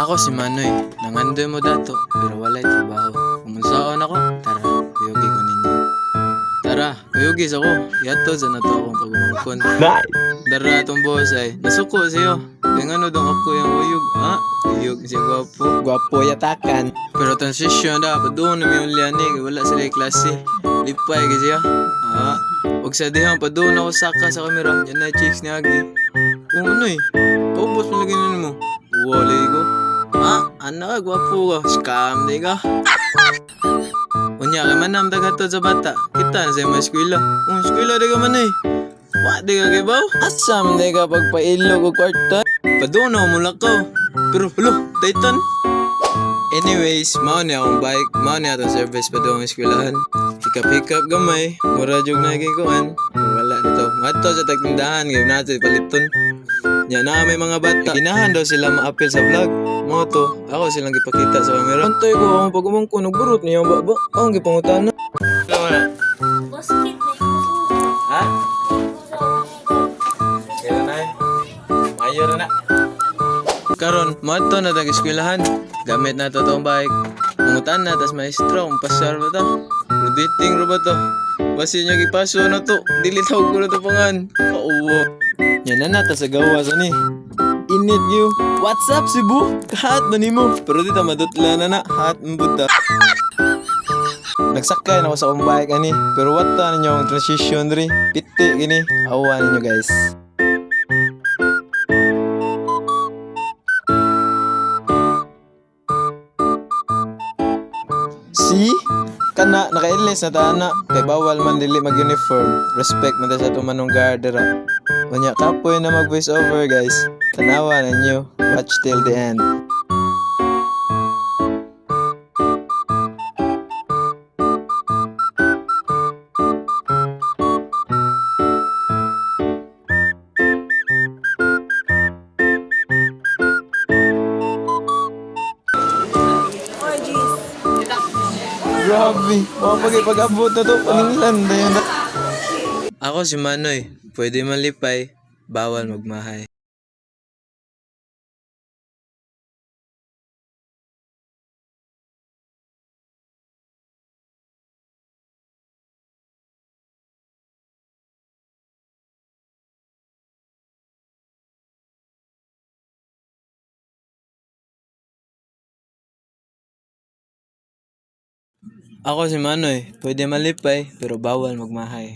Ako si Manoy, nangandoy mo dato, pero walay trabaho. Kumunsaon ako, tara, kuyugi ko ninyo. Tara, kuyugis ako, yato sa nato akong pagmangkon. Nice! Dara atong boss ay, nasuko siyo. Kaya ano dong ako yung uyog, ha? Uyog siya gwapo. Gwapo yatakan. Pero transition da, padoon na may ulianig, wala sila yung klase. Lipay kasi siya. Ha? Huwag sa dihang, padoon ako saka sa kamera. Yan na chicks ni Agi. Kung ano eh, kaubos mo lagi mo. Wala ko. Ha? Ano ka, gwapo ka. Scam di ka. Unya kay manam dagatod sa bata. Kita na sa mga eskwela. Kung eskwela di ka man eh. Wa di ka kay baw. Asam di ka pagpailog o kwarta. Padoon ako mula ko. Pero, hulo, Titan. Anyways, mao ni akong bike, mao ni atong service pa doon eskwelahan. Pick up, gamay, mura jug na kuan. Wala nito. Mato sa tagtindahan, ngayon natin paliton. Yan na may mga bata. Ginahan daw sila ma-appeal sa vlog. Mo to, ako silang gipakita sa camera. Antay ko akong pagumang ko, nagburot niya ba ba? Ang gipangutan na. Alam na. Basket na. Ha? Kaya na. Mayor na. Karon, mato na tag eskwelahan. Gamit na to tong bike. Mangutan na, tas maestro, kung pasyar ba to? Rotating ro ba to? Basi niya gipaso na to. Dili tawag ko na to pangan. Kauwo. Yan na nata sa gawa sa ni. Init you. What's up, Cebu? Kahat ba nimo? Pero dito madutla na na. Hat mbuta. Nagsakay na ako sa akong bike ani. Pero what ta ninyo ang transition diri? Piti gini. Awa ninyo guys. See? Kana, naka-enlist na tana. Kay bawal man dili mag-uniform. Respect man sa tumanong gardera. Unya, kapoy na mag-voice over guys. Tanawa ninyo. Watch till the end. Grabe. Mga pag-abot na to. Paninglan na yun. Ako si Manoy. Pwede malipay. Bawal magmahay. Ako si Manoy. Pwede malipay, pero bawal magmahay.